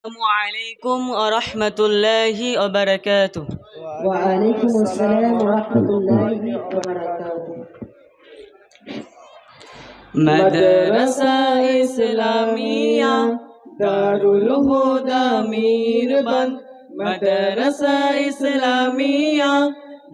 السلام عليكم ورحمة الله وبركاته. وعليكم السلام ورحمة الله وبركاته. مدرسة إسلامية دار الهدى ميربان مدرسة إسلامية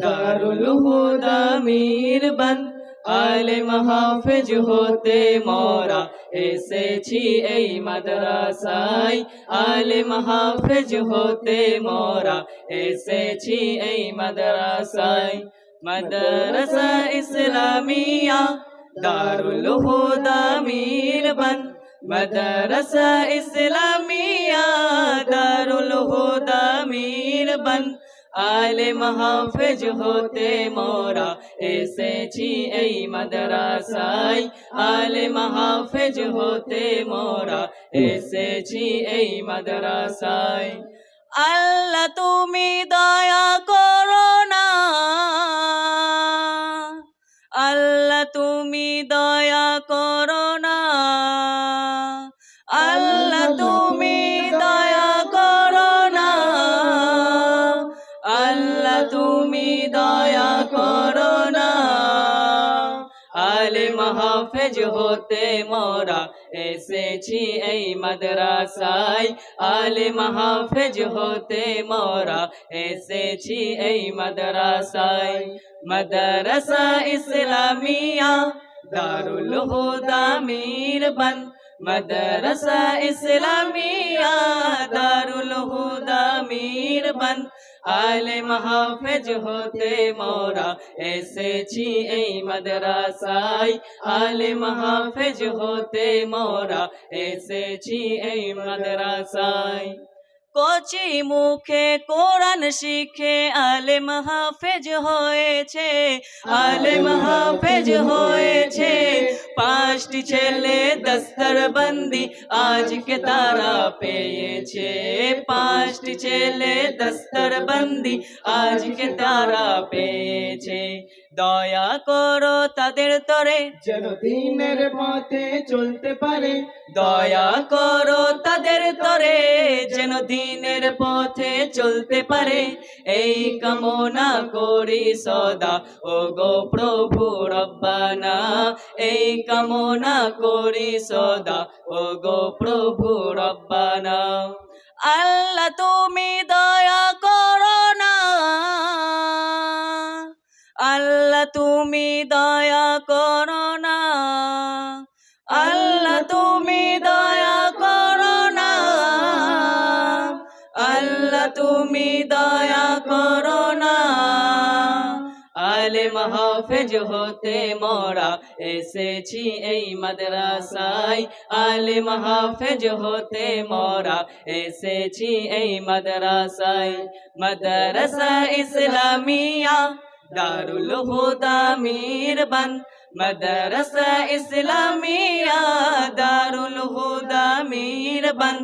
دار الهدى ميربان عالم حافظ ہوتے مورا. এসেছি এই মাদ্রাসায়। আলে মাহফিজ হতে মোরা। এসেছি এই মাদ্রাসায়। মাদ্রাসা ইসলামিয়া, দারুল হুদা মিরবান মাদ্রাসা ইসলামিয়া, দারুল হুদা মিরবান আলে মাহফিজ হতে মোরা এসেছি এই মাদ্রাসায় আলে মাহফিজ হতে মোরা এসেছি এই মাদ্রাসায় আল্লাহ তুমি দয়া করো না আল্লাহ তুমি দয়া করো না আল্লাহ আলে মাহফিজ হতে মোরা এসেছি এই মাদ্রাসায়। আলে মাহফিজ হতে মোরা এসেছি এই মাদ্রাসায়। মাদ্রাসা ইসলামিয়া, দারুল হুদা মিরবান মাদ্রাসা ইসলামিয়া, দারুল হুদা মিরবান আলে মাহফিজ হতে মোরা এসেছি এই মাদ্রাসায় আলে মাহফিজ হতে মোরা এসেছি এই মাদ্রাসায় কচি মুখে কোরআন শিখে আলে মাহফিজ হয়েছে আলে মাহফিজ হয়েছে পাঁচটি ছেলে দস্তর বন্দি আজকে তারা পেয়েছে পাঁচটি ছেলে দস্তর বন্দি আজকে তারা পেয়েছে। দয়া করো তাদের তরে যেন দিনের পথে চলতে পারে। দয়া করো তাদের তরে যেন দিনের পথে চলতে পারে। এই কামনা করি সদা ও গো প্রভু রব্বানা। এই কামনা করি সদা ও গো প্রভু রব্বানা। আল্লাহ তুমি দয়া করো না। আল্লাহ তুমি দয়া করো না। আল্লাহ তুমি দয়া করো না। আল্লাহ তুমি দয়া আলে মাহফিজ হতে মোরা, এসেছি এই মাদ্রাসায়। আলে মাহফিজ হতে মোরা, এসেছি এই মাদ্রাসায়। মাদ্রাসা ইসলামিয়া দারুল হুদা মিরবান মাদ্রাসা ইসলামিয়া দারুল হুদা মিরবান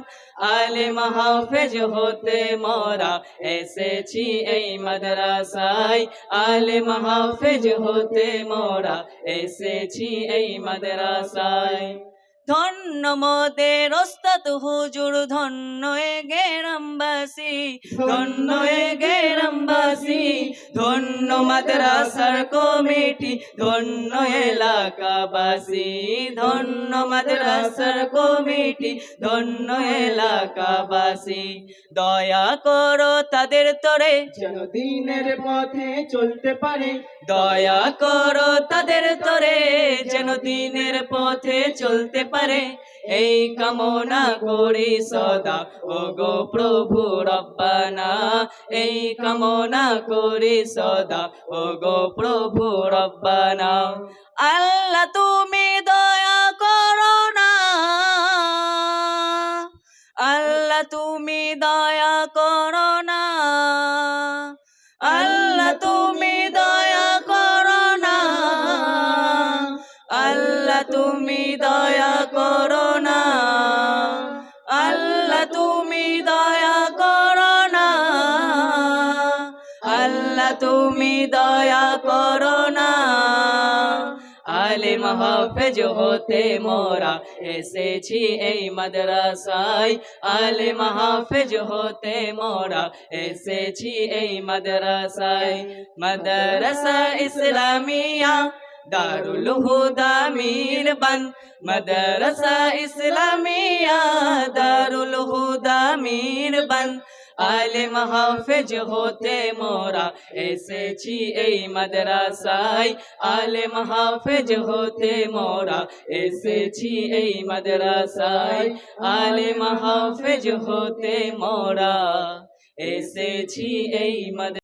আলে মাহফিজ হতে মোরা এসেছি এই মাদ্রাসায় আলে মাহফিজ হতে মোরা এসেছি এই মাদ্রাসায় ধন্য মোদের ওস্তাদ হুজুর ধন্য এ গেরামবাসী ধন্য এ গেরামবাসী ধন্য মাদ্রাসার কমিটি ধন্য এলাকাবাসী ধন্য মাদ্রাসার কমিটি ধন্য এলাকাবাসী। দয়া করো তাদের তরে যেন দিনের পথে চলতে পারে। দয়া করো তাদের তরে যেন দিনের পথে চলতে পারে। এই কামনা করি সদা। ও গো প্রভু রব্বানা, এই কামনা করি সদা। ও গো প্রভু রব্বানা, আল্লাহ তুমি দয়া করো না আল্লাহ তুমি দয়া করো না আল্লাহ তুমি দয়া করো না আলে আলে মাহফেজ হতে মোরা। এসেছি এই মাদ্রাসায় আলে মাহফেজ হতে মোরা। এসেছি এই মাদ্রাসায় মাদ্রাসা ইসলামিয়া দারুল হুদা মিরবন্দ মাদ্রাসা ইসলামিয়া দারুল হুদা মিরবন্দ আলে মাহফেজ হতে মোরা এসেছি এই মাদ্রাসায়। আলে মাহফেজ হতে মোরা এসেছি এই মাদ্রাসায়। আলে মাহফেজ হতে মোরা এসেছি এই মাদ্রাসায়।